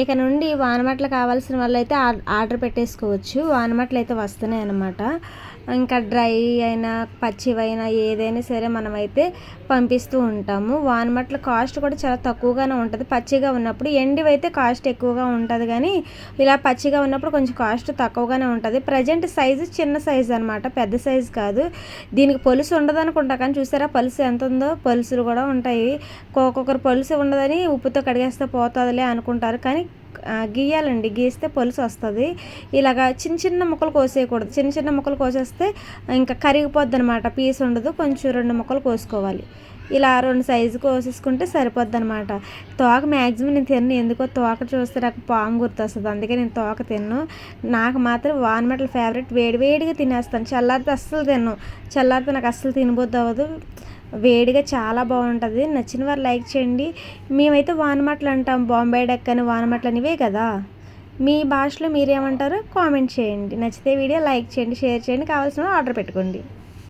ఇక నుండి వానమట్లు కావాల్సిన వాళ్ళు అయితే ఆర్డర్ పెట్టేసుకోవచ్చు. వానమట్లు అయితే వస్తున్నాయి అన్నమాట. ఇంకా డ్రై అయినా పచ్చివైనా ఏదైనా సరే మనమైతే పంపిస్తూ ఉంటాము. వానమట్ల కాస్ట్ కూడా చాలా తక్కువగానే ఉంటుంది. పచ్చిగా ఉన్నప్పుడు ఎండివి అయితే కాస్ట్ ఎక్కువగా ఉంటుంది కానీ ఇలా పచ్చిగా ఉన్నప్పుడు కొంచెం కాస్ట్ తక్కువగానే ఉంటుంది. ప్రజెంట్ సైజు చిన్న సైజు అనమాట పెద్ద సైజు కాదు. దీనికి పొలుసు ఉండదు అనుకుంటా కానీ చూసారా పలుసు ఎంత ఉందో? పలుసులు కూడా ఉంటాయి. ఒక్కొక్కరు పలుసు ఉండదని ఉప్పుతో కడిగేస్తే పోతుందిలే అనుకుంటారు కానీ Bye. గీయాలండి. గీస్తే పులుసు వస్తుంది. ఇలాగా చిన్న చిన్న ముక్కలు కోసేయకూడదు. చిన్న చిన్న ముక్కలు కోసేస్తే ఇంకా కరిగిపోద్ది అనమాట పీస్ ఉండదు. కొంచెం రెండు ముక్కలు కోసుకోవాలి. ఇలా రెండు సైజు కోసేసుకుంటే సరిపోద్ది అనమాట తోక మ్యాక్సిమం నేను తిన్ను. ఎందుకో తోక చూస్తే నాకు పాము గుర్తొస్తుంది. అందుకే నేను తోక తిన్ను. నాకు మాత్రం వానమెటల్ ఫేవరెట్ వేడి వేడిగా తినేస్తాను. చల్లారితే అస్సలు తిన్ను. చల్లారితే నాకు అస్సలు తినబోద్దు అవ్వదు. వేడిగా చాలా బాగుంటుంది. నచ్చిన వారు లైక్ చేయండి. మేమైతే వానమట్లు అంటాం. బాంబే డెక్ అని వానమట్లు అనేవి కదా. మీ భాషలో మీరేమంటారో కామెంట్ చేయండి. నచ్చితే వీడియో లైక్ చేయండి షేర్ చేయండి కావాల్సిన ఆర్డర్ పెట్టుకోండి.